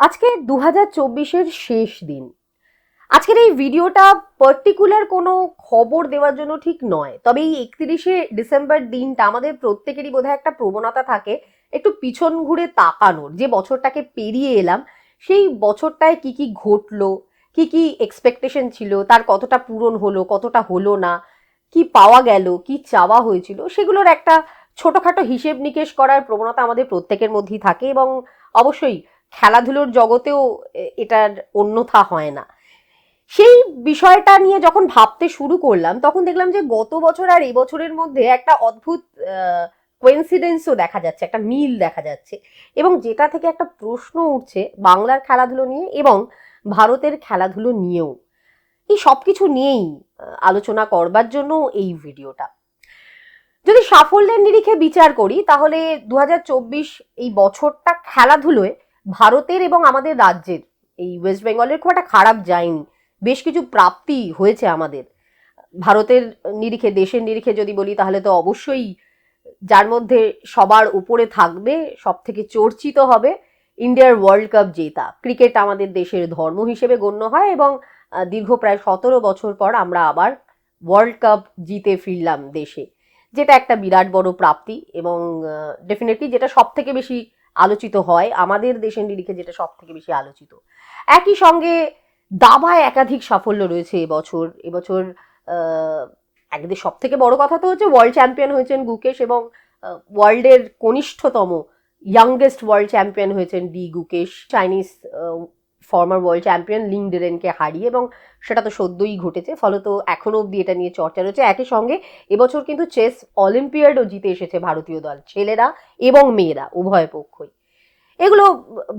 আজকে দু হাজার চব্বিশের শেষ দিন। আজকের এই ভিডিওটা পার্টিকুলার কোনো খবর দেওয়ার জন্য ঠিক নয়। তবে এই একত্রিশে ডিসেম্বর দিনটা আমাদের প্রত্যেকেরই বোধহয় একটা প্রবণতা থাকে, একটু পিছন ঘুরে তাকানোর। যে বছরটাকে পেরিয়ে এলাম, সেই বছরটায় কি কি ঘটলো, কি কি এক্সপেকটেশন ছিল, তার কতটা পূরণ হলো, কতটা হলো না, কি পাওয়া গেল, কি চাওয়া হয়েছিল, সেগুলোর একটা ছোটোখাটো হিসেব নিকেশ করার প্রবণতা আমাদের প্রত্যেকের মধ্যেই থাকে এবং অবশ্যই খেলাধুলোর জগতেও এটার অন্যথা হয় না। সেই বিষয়টা নিয়ে যখন ভাবতে শুরু করলাম, তখন দেখলাম যে গত বছর আর এই বছরের মধ্যে একটা অদ্ভুত কোয়েন্সিডেন্সও দেখা যাচ্ছে, একটা মিল দেখা যাচ্ছে। এবং যেটা থেকে একটা প্রশ্ন উঠছে বাংলার খেলাধুলো নিয়ে এবং ভারতের খেলাধুলো নিয়েও। এই সব কিছু নিয়েই আলোচনা করবার জন্য এই ভিডিওটা। যদি সাফল্যের নিরিখে বিচার করি, তাহলে দু হাজার চব্বিশ এই বছরটা খেলাধুলোয় ভারতের এবং আমাদের রাজ্যের। এই ওয়েস্ট বেঙ্গলের খুব একটা খারাপ যায়নি। বেশ কিছু প্রাপ্তি হয়েছে আমাদের। ভারতের নিরিখে, দেশের নিরিখে যদি বলি, তাহলে তো অবশ্যই যার মধ্যে সবার উপরে থাকবে সব থেকে চর্চিত হবে ইন্ডিয়ার ওয়ার্ল্ড কাপ জেতা। ক্রিকেট আমাদের দেশের ধর্ম হিসেবে গণ্য হয় এবং দীর্ঘ প্রায় সতেরো বছর পর আমরা আবার ওয়ার্ল্ড কাপ জিতে ফিরলাম দেশে। যেটা একটা বিরাট বড় প্রাপ্তি এবং ডেফিনেটলি যেটা সব থেকে বেশি আলোচিত হয়, আমাদের দেশের নিরিখে যেটা সব থেকে বেশি আলোচিত। একই সঙ্গে দাবায় একাধিক সাফল্য রয়েছে এবছর। এবছর একদের সব থেকে বড় কথা তো হচ্ছে ওয়ার্ল্ড চ্যাম্পিয়ন হয়েছেন গুকেশ এবং ওয়ার্ল্ডের কনিষ্ঠতম ইয়াংগেস্ট ওয়ার্ল্ড চ্যাম্পিয়ন হয়েছেন D Gukesh. Chinese former world champion link ডেরেনকে হারিয়ে এবং সেটা তো সদ্যই ঘটেছে, ফলত এখনও অবধি এটা নিয়ে চর্চা রয়েছে। একই সঙ্গে এবছর কিন্তু চেস অলিম্পিয়াডও জিতে এসেছে ভারতীয় দল, ছেলেরা এবং মেয়েরা উভয় পক্ষই। এগুলো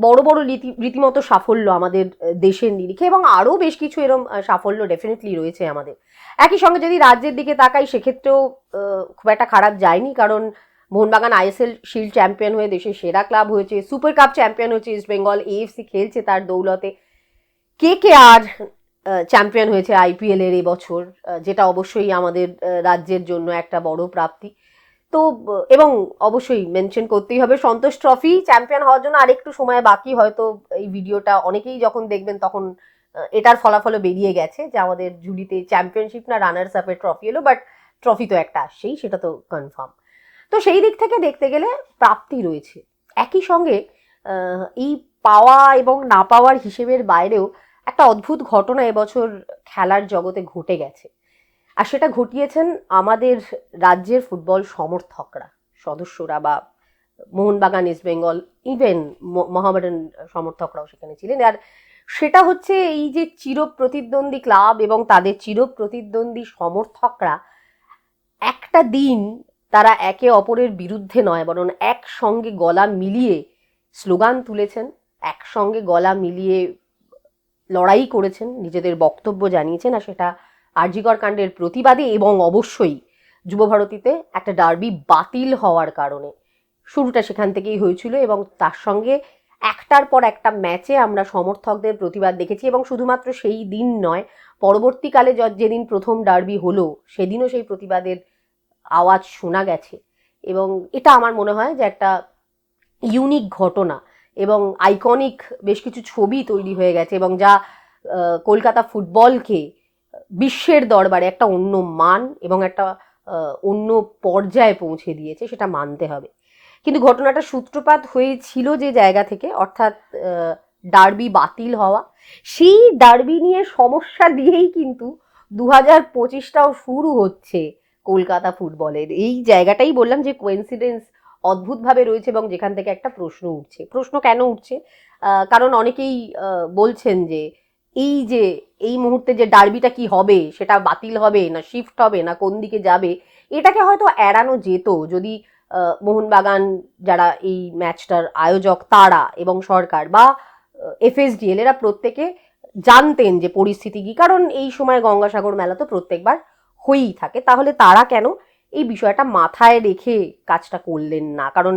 বড় বড় রীতি, রীতিমতো সাফল্য আমাদের দেশের নিরিখে এবং আরও বেশ কিছু এরম সাফল্য ডেফিনেটলি রয়েছে আমাদের। একই সঙ্গে যদি রাজ্যের দিকে তাকাই, সেক্ষেত্রেও খুব একটা খারাপ যায়নি কারণ মোহনবাগান আইএসএল শিল্ড চ্যাম্পিয়ন হয়ে দেশের সেরা ক্লাব হয়েছে, সুপার কাপ চ্যাম্পিয়ন হয়েছে ইস্ট বেঙ্গল এএফসি খেলছে তার দৌলতে। কে কে আর চ্যাম্পিয়ন হয়েছে আইপিএল এর এবছর যেটা অবশ্যই আমাদের রাজ্যের জন্য একটা বড় প্রাপ্তি। তো এবং অবশ্যই মেনশন করতেই হবে, সন্তোষ ট্রফি চ্যাম্পিয়ন হওয়ার জন্য আরেকটু সময় বাকি, হয়তো এই ভিডিওটা অনেকেই যখন দেখবেন তখন এটার ফলাফলও বেরিয়ে গেছে যে আমাদের ঝুলিতে চ্যাম্পিয়নশিপ না রানার্স আপের ট্রফি এলো বাট ট্রফি তো একটা আসছেই, সেটা তো কনফার্ম তো সেই দিক থেকে দেখতে গেলে প্রাপ্তি রয়েছে। একই সঙ্গে এই পাওয়া এবং না পাওয়ার হিসেবের বাইরেও একটা অদ্ভুত ঘটনা এবছর খেলার জগতে ঘটে গেছে। আর সেটা ঘটিয়েছেন আমাদের রাজ্যের ফুটবল সমর্থকরা, সদস্যরা বা মোহনবাগান, ইস্ট বেঙ্গল ইভেন মহামেডান সমর্থকরাও সেখানে ছিলেন। আর সেটা হচ্ছে এই যে চিরপ্রতিদ্বন্দ্বী ক্লাব এবং তাদের চিরপ্রতিদ্বন্দ্বী সমর্থকরা একটা দিন তারা একে অপরের বিরুদ্ধে নয়, বরং একসঙ্গে গলা মিলিয়ে স্লোগান তুলেছেন, একসঙ্গে গলা মিলিয়ে লড়াই করেছেন, নিজেদের বক্তব্য জানিয়েছেন, আর সেটা আরজিকর কাণ্ডের প্রতিবাদে এবং অবশ্যই যুবভারতীতে একটা ডার্বি বাতিল হওয়ার কারণে। শুরুটা সেখান থেকেই হয়েছিল এবং তার সঙ্গে একটার পর একটা ম্যাচে আমরা সমর্থকদের প্রতিবাদ দেখেছি এবং শুধুমাত্র সেই দিন নয়, পরবর্তীকালে যেদিন প্রথম ডার্বি হলো, সেদিনও সেই প্রতিবাদের আওয়াজ শোনা গেছে। এবং এটা আমার মনে হয় যে একটা ইউনিক ঘটনা এবং আইকনিক বেশ কিছু ছবি তৈরি হয়ে গেছে এবং যা কলকাতা ফুটবলকে বিশ্বের দরবারে একটা অন্য মান এবং একটা অন্য পর্যায়ে পৌঁছে দিয়েছে সেটা মানতে হবে। কিন্তু ঘটনাটা সূত্রপাত হয়েছিল যে জায়গা থেকে, অর্থাৎ ডার্বি বাতিল হওয়া। সেই ডার্বি নিয়ে সমস্যা দিয়েই কিন্তু দু হাজার পঁচিশটাও শুরু হচ্ছে কলকাতা ফুটবলের। এই জায়গাটাই বললাম যে কোয়েন্সিডেন্স অদ্ভুতভাবে রয়েছে এবং যেখান থেকে একটা প্রশ্ন উঠছে। প্রশ্ন কেন উঠছে? কারণ অনেকেই বলছেন যে এই যে, এই মুহূর্তে যে ডার্বিটা কি হবে, সেটা বাতিল হবে, না শিফট হবে, না কোন দিকে যাবে, এটাকে হয়তো এড়ানো যেত যদি মোহনবাগান যারা এই ম্যাচটার আয়োজক তারা এবং সরকার বা এফএসডিএল এরা প্রত্যেকে জানতেন যে পরিস্থিতি কি। কারণ এই সময় গঙ্গাসাগর মেলা তো প্রত্যেকবার হয়েই থাকে। তাহলে তারা কেন এই বিষয়টা মাথায় রেখে কাজটা করলেন না? কারণ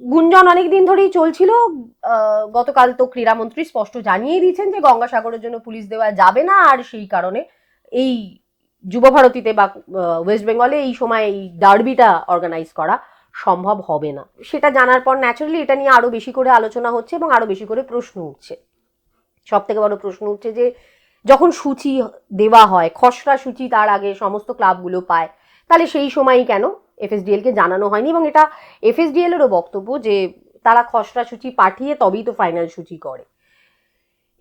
গুঞ্জন অনেক দিন ধরেই চলছিল। গতকাল তো ক্রীড়ামন্ত্রী স্পষ্ট জানিয়ে দিয়েছেন যে গঙ্গাসাগরের জন্য পুলিশ দেওয়া যাবে না, আর সেই কারণে এই যুবভারতীতে বা ওয়েস্ট বেঙ্গলে এই সময় এই ডার্বিটা অর্গানাইজ করা সম্ভব হবে না। সেটা জানার পর ন্যাচারালি এটা নিয়ে আরও বেশি করে আলোচনা হচ্ছে এবং আরও বেশি করে প্রশ্ন উঠছে। সব থেকে বড় প্রশ্ন উঠছে যে যখন সূচি দেওয়া হয়, খসড়া সূচি তার আগে সমস্ত ক্লাবগুলো পায়, তাহলে সেই সময়ই কেন এফএসডিএল কে জানানো হয়নি? এবং এটা এফএসডিএল এরও বক্তব্য যে তারা খসড়া সূচি পাঠিয়ে তবেই তো ফাইনাল সূচি করে।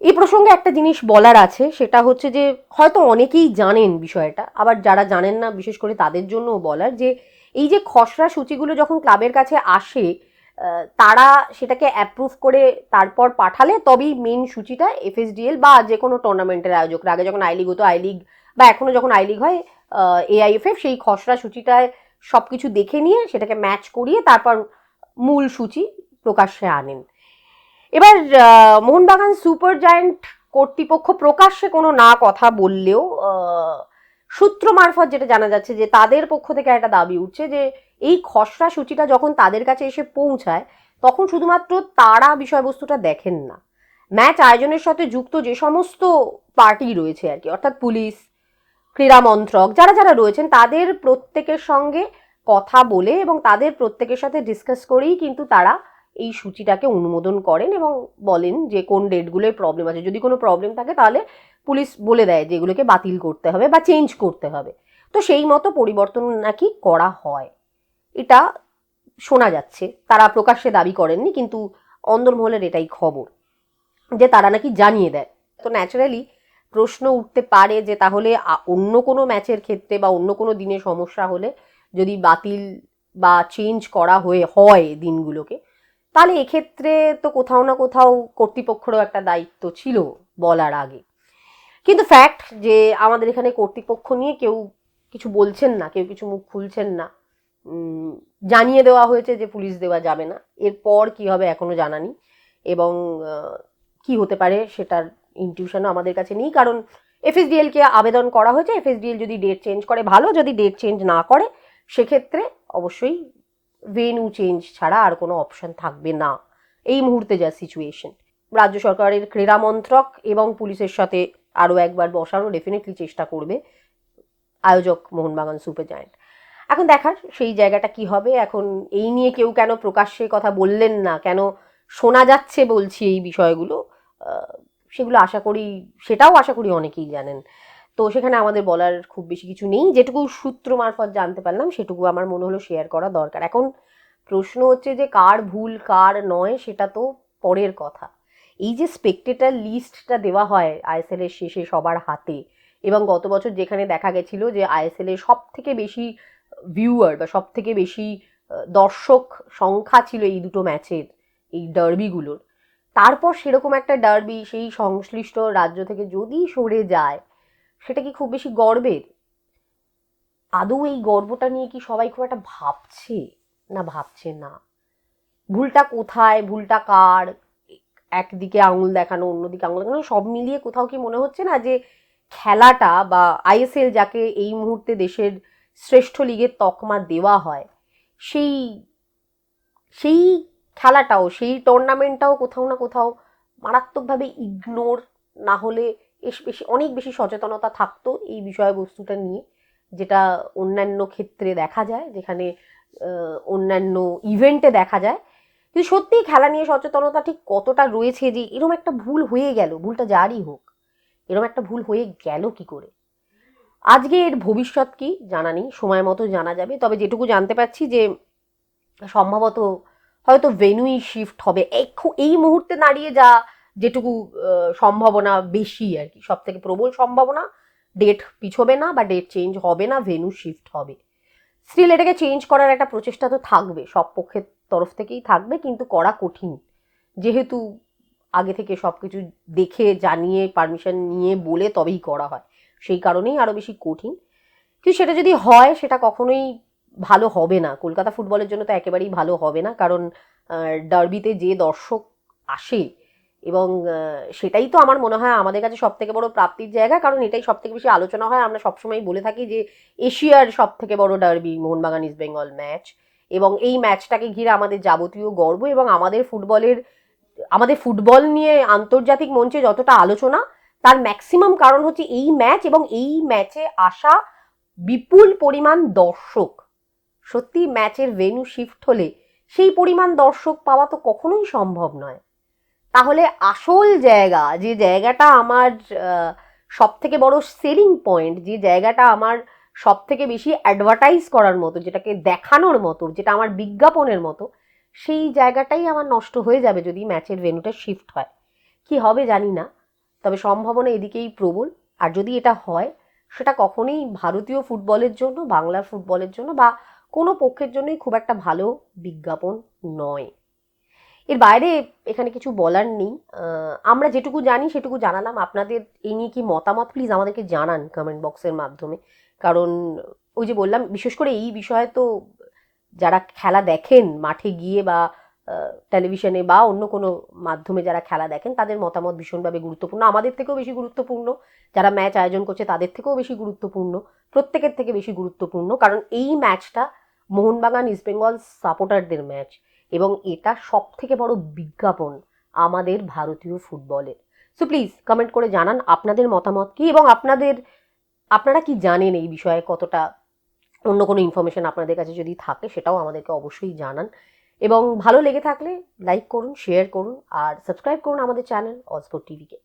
এই প্রসঙ্গে একটা জিনিস বলার আছে, সেটা হচ্ছে যে হয়তো অনেকেই জানেন বিষয়টা, আবার যারা জানেন না, বিশেষ করে তাদের জন্যও বলার যে এই যে খসড়া সূচিগুলো যখন ক্লাবের কাছে আসে তারা সেটাকে অ্যাপ্রুভ করে তারপর পাঠালে তবেই মেন সূচিটা এফএসডিএল বা যে কোনো টুর্নামেন্টের আয়োজকরা। আগে যখন আই লিগ হতো আই লিগ বা এখনও যখন আই লিগ হয় এআইএফএফ সেই খসড়া সূচিটায় সব কিছু দেখে নিয়ে সেটাকে ম্যাচ করিয়ে তারপর মূল সূচি প্রকাশ্যে আনেন। এবার মোহনবাগান সুপার জায়েন্ট কর্তৃপক্ষ প্রকাশ্যে কোনো না কথা বললেও সূত্র মারফত যেটা জানা যাচ্ছে যে তাদের পক্ষ থেকে একটা দাবি উঠছে যে এই খসড়া সূচিটা যখন তাদের কাছে এসে পৌঁছায়, তখন শুধুমাত্র তারা বিষয়বস্তুটা দেখেন না। ম্যাচ আয়োজনের সাথে যুক্ত যে সমস্ত পার্টি রয়েছে আর কি, অর্থাৎ পুলিশ, ক্রীড়া মন্ত্রক, যারা যারা রয়েছেন, তাদের প্রত্যেকের সঙ্গে কথা বলে এবং তাদের প্রত্যেকের সাথে ডিসকাস করেই কিন্তু তারা এই সূচিটাকে অনুমোদন করেন এবং বলেন যে কোন ডেটগুলোর প্রবলেম আছে। যদি কোনো প্রবলেম থাকে তাহলে পুলিশ বলে দেয় যে এগুলোকে বাতিল করতে হবে বা চেঞ্জ করতে হবে। তো সেই মতো পরিবর্তন নাকি করা হয়। এটা শোনা যাচ্ছে। তারা প্রকাশ্যে দাবি করেননি, কিন্তু অন্দরমহলের এটাই খবর যে তারা নাকি জানিয়ে দেয়। তো ন্যাচারালি প্রশ্ন উঠতে পারে যে তাহলে অন্য কোনো ম্যাচের ক্ষেত্রে বা অন্য কোনো দিনে সমস্যা হলে যদি বাতিল বা চেঞ্জ করা হয়ে, হয় দিনগুলোকে, তাহলে এক্ষেত্রে তো কোথাও না কোথাও কর্তৃপক্ষেরও একটা দায়িত্ব ছিল বলার আগে। কিন্তু ফ্যাক্ট যে আমাদের এখানে কর্তৃপক্ষ নিয়ে কেউ কিছু বলছেন না, কেউ কিছু মুখ খুলছেন না। জানিয়ে দেওয়া হয়েছে যে পুলিশ দেওয়া যাবে না। এরপর কি হবে এখনও জানা নেই এবং কি হতে পারে সেটার ইনটিউশনও আমাদের কাছে নেই। কারণ এফএসডিএলকে আবেদন করা হয়েছে এফএসডিএল যদি ডেট চেঞ্জ করে, ভালো যদি ডেট চেঞ্জ না করে, সেক্ষেত্রে অবশ্যই ভেনু চেঞ্জ ছাড়া আর কোনো অপশন থাকবে না। এই মুহূর্তে যা সিচুয়েশন রাজ্য সরকারের ক্রীড়া মন্ত্রক এবং পুলিশের সাথে আরও একবার বসারও ডেফিনেটলি চেষ্টা করবে আয়োজক মোহনবাগান সুপার জায়েন্ট এখন দেখার সেই জায়গাটা কি হবে, এখন এই নিয়ে কেউ কেন প্রকাশ্যে কথা বললেন না, কেন শোনা যাচ্ছে বলছি এই বিষয়গুলো সেগুলো আশা করি, সেটাও আশা করি অনেকেই জানেন। তো সেখানে আমাদের বলার খুব বেশি কিছু নেই, যেটুকু সূত্র মারফত জানতে পারলাম, সেটুকু আমার মনে হলো শেয়ার করা দরকার। এখন প্রশ্ন হচ্ছে যে, কার ভুল, কার নয়, সেটা তো পরের কথা। এই যে স্পেকটেটার লিস্টটা দেওয়া হয় আইএসএল এর শেষে সবার হাতে এবং গত বছর যেখানে দেখা গেছিল যে আইএসএল সব থেকে বেশি ভিউয়ার বা সব থেকে বেশি দর্শক সংখ্যা ছিল এই দুটো ম্যাচের এই ডার্বিগুলোর তারপর সেরকম একটা ডার্বি সেই সংশ্লিষ্ট রাজ্য থেকে যদি সরে যায়, সেটা কি খুব বেশি গর্বের? আদৌ এই গর্বটা নিয়ে কি সবাই খুব একটা ভাবছে? না ভাবছে না। ভুলটা কোথায়? ভুলটা কার? একদিকে আঙুল দেখানো, অন্যদিকে আঙুল দেখানো, সব মিলিয়ে কোথাও কি মনে হচ্ছে না যে খেলাটা বা আইএসএল যাকে এই মুহূর্তে দেশের শ্রেষ্ঠ লিগের তকমা দেওয়া হয়, সেই সেই খেলাটাও, সেই টুর্নামেন্টটাও কোথাও না কোথাও মারাত্মকভাবে ইগনোর না হলে এস বেশি, অনেক বেশি সচেতনতা থাকতো এই বিষয়বস্তুটা নিয়ে, যেটা অন্যান্য ক্ষেত্রে দেখা যায়, যেখানে অন্যান্য ইভেন্টে দেখা যায়। কিন্তু সত্যিই খেলা নিয়ে সচেতনতা ঠিক কতটা রয়েছে যে এরকম একটা ভুল হয়ে গেল, ভুলটা যারই হোক এরকম একটা ভুল হয়ে গেল কি করে? আজকে এর ভবিষ্যৎ কি জানা নেই, সময় মতো জানা যাবে, তবে যেটুকু জানতে পারছি যে সম্ভবত হয়তো ভেনুই শিফট হবে। এই মুহূর্তে দাঁড়িয়ে যা যেটুকু সম্ভাবনা বেশি আর কি সব থেকে প্রবল সম্ভাবনা ডেট পিছবে না বা ডেট চেঞ্জ হবে না ভেনু শিফট হবে। স্টিল এটাকে চেঞ্জ করার একটা প্রচেষ্টা তো থাকবে, সব পক্ষের তরফ থেকেই থাকবে, কিন্তু করা কঠিন। যেহেতু আগে থেকে সব কিছু দেখে, জানিয়ে পারমিশন নিয়ে বলে তবেই করা হয়। সেই কারণেই আরও বেশি কঠিন। কিন্তু সেটা যদি হয়, সেটা কখনোই ভালো হবে না। কলকাতা ফুটবলের জন্য তো একেবারেই ভালো হবে না, কারণ ডার্বিতে যে দর্শক আসে, এবং সেটাই তো আমার মনে হয় আমাদের কাছে সব থেকে বড় প্রাপ্তির জায়গা, কারণ এটাই সব থেকে বেশি আলোচনা হয়। আমরা সবসময় বলে থাকি যে, এশিয়ার সব থেকে বড় ডার্বি মোহনবাগান ইস্ট বেঙ্গল ম্যাচ এবং এই ম্যাচটাকে ঘিরে আমাদের যাবতীয় গর্ব এবং আমাদের ফুটবলের, আমাদের ফুটবল নিয়ে আন্তর্জাতিক মঞ্চে যতটা আলোচনা, তার ম্যাক্সিমাম কারণ হচ্ছে এই ম্যাচ এবং এই ম্যাচে আসা বিপুল পরিমাণ দর্শক। সত্যি ম্যাচের ভেন্যু শিফট হলে সেই পরিমাণ দর্শক পাওয়া তো কখনোই সম্ভব নয়। তাহলে আসল জায়গা, যে জায়গাটা আমার সব থেকে বড় সেলিং পয়েন্ট যে জায়গাটা আমার সব থেকে বেশি অ্যাডভার্টাইজ করার মতো, যেটাকে দেখানোর মতো, যেটা আমার বিজ্ঞাপনের মতো, সেই জায়গাটাই আমার নষ্ট হয়ে যাবে যদি ম্যাচের ভেন্যুটা শিফট হয়। কি হবে জানি না, তবে সম্ভাবনা এদিকেই প্রবল। আর যদি এটা হয়, সেটা কখনোই ভারতীয় ফুটবলের জন্য, বাংলার ফুটবলের জন্য, বা কোনো পক্ষের জন্যই খুব একটা ভালো বিজ্ঞাপন নয়। এর বাইরে এখানে কিছু বলার নেই। আমরা যেটুকু জানি সেটুকু জানালাম। আপনাদের এই নিয়ে কি মতামত? প্লিজ আমাদেরকে জানান কমেন্ট বক্সের মাধ্যমে। কারণ ওই যে বললাম, বিশেষ করে এই বিষয়ে তো যারা খেলা দেখেন মাঠে গিয়ে বা টেলিভিশনে বা অন্য কোনো মাধ্যমে যারা খেলা দেখেন, তাদের মতামত ভীষণভাবে গুরুত্বপূর্ণ। আমাদের থেকেও বেশি গুরুত্বপূর্ণ। যারা ম্যাচ আয়োজন করছে, তাদের থেকেও বেশি গুরুত্বপূর্ণ। প্রত্যেকের থেকে বেশি গুরুত্বপূর্ণ। কারণ এই ম্যাচটা মোহনবাগান ইস্টবেঙ্গল সাপোর্টারদের ম্যাচ। এবং এটা সব থেকে বড় বিজ্ঞাপন আমাদের ভারতীয় ফুটবলের। সো প্লিজ কমেন্ট করে জানান আপনাদের মতামত কি? এবং আপনাদের আপনারা কি জানেন এই বিষয়ে কতটা অন্য কোনো ইনফরমেশন আপনাদের কাছে যদি থাকে সেটাও আমাদেরকে অবশ্যই জানান। এবং ভালো লেগে থাকলে লাইক করুন শেয়ার করুন, আর সাবস্ক্রাইব করুন আমাদের চ্যানেল অজফোর টিভিকে